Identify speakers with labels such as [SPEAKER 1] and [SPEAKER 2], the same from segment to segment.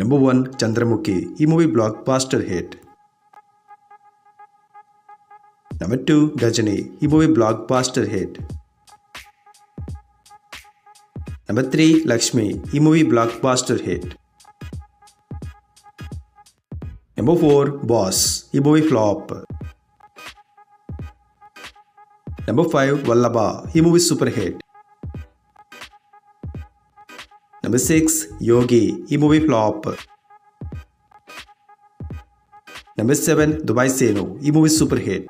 [SPEAKER 1] Number one Chandramukhi movie blockbuster hit number two Ghajini movie blockbuster hit number three Lakshmi movie blockbuster hit number four Boss movie flop number five Vallabha movie super hit Number 6. Yogi, ये movie flop number 7. Dubai Seenu ये movie super hit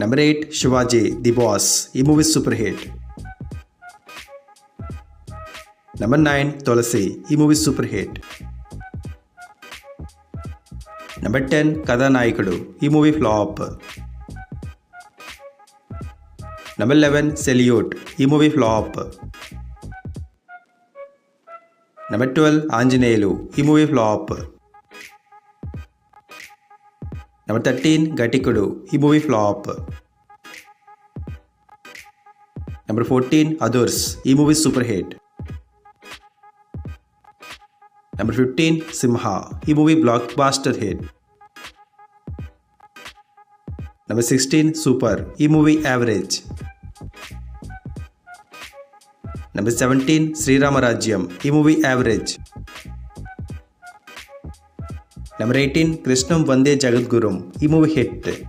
[SPEAKER 1] number 8. Shivaji the Boss ये movie super hit number 9. Tulasi ये movie super hit number 10. Katha Nayakudu ये movie flop number eleven Salute ఈ movie flop number twelve Anjaneyulu ఈ movie flop number thirteen Ghatikudu ఈ movie flop number fourteen Others ఈ movie super hit number fifteen Simha ఈ movie blockbuster hit Number 16 Super E movie average. Number 17 Sri Ramarajyam E movie average. Number 18 Krishnam Vande Jagadgurum E movie hit.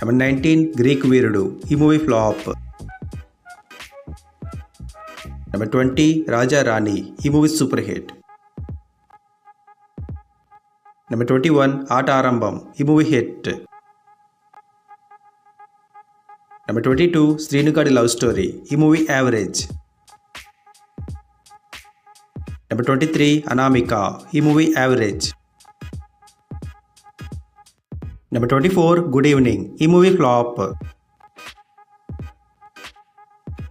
[SPEAKER 1] Number 19 Greek Weirdo E movie flop. Number 20 Raja Rani E movie super hit. Number 21 Art Arambam E movie hit Number 22 Srinukadi Love Story E movie average. Number 23 Anamika E movie average. Number 24 Good Evening E movie flop.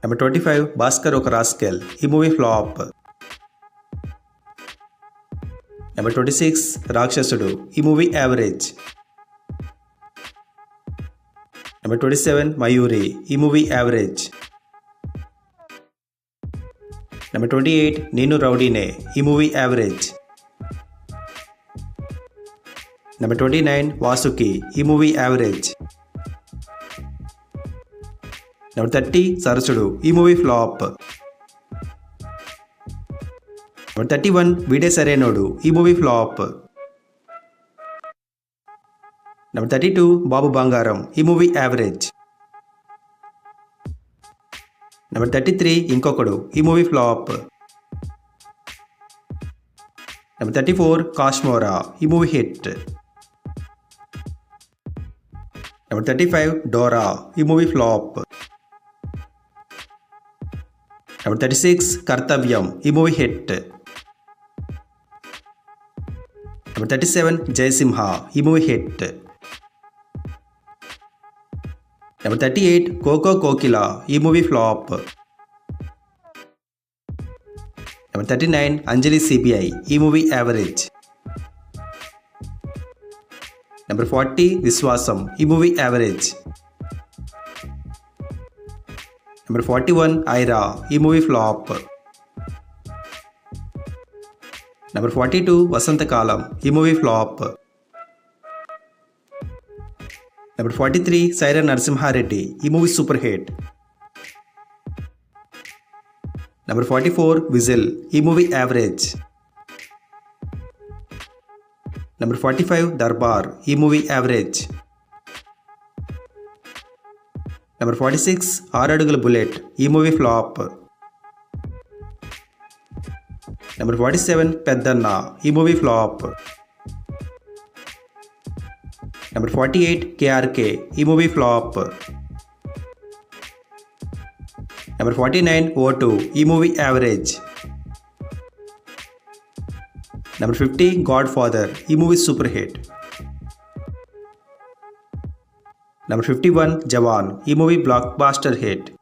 [SPEAKER 1] Number 25 Baskar Okaraskel E movie flop. Number twenty six Rakshasudu ఈ movie average number twenty seven Mayuri ఈ movie average number twenty eight Nenu Rowdy Ne ఈ movie average number twenty nine Vasuki ఈ movie average number thirty Sarasudu ఈ movie flop number thirty one Veede Sarainodu ఈ movie flop number thirty two Babu Bangaram ఈ movie average number thirty three Inkokkadu ఈ movie flop number thirty four Kashmora ఈ movie hit number thirty five Dora ఈ movie flop number thirty six Kartavyam ఈ movie hit Number 37, Jaisimha, He movie hit. Number 38, Coco Kokila, He movie flop. Number 39, Anjali CBI, E movie average. Number 40, Viswasam, E movie average. Number 41, Ira, E movie flop. Number forty two Vasantakalam ఈ movie flop number forty three Syeraa Narasimha Reddy ఈ movie super hit number forty four Whistle ఈ movie average number forty five Darbar ఈ movie average number forty six ఆరడుగుల bullet ఈ movie flop number forty seven movie flop number forty eight K R K movie flop number forty nine O two movie average number fifty Godfather movie super hit number fifty one Jawan movie blockbuster hit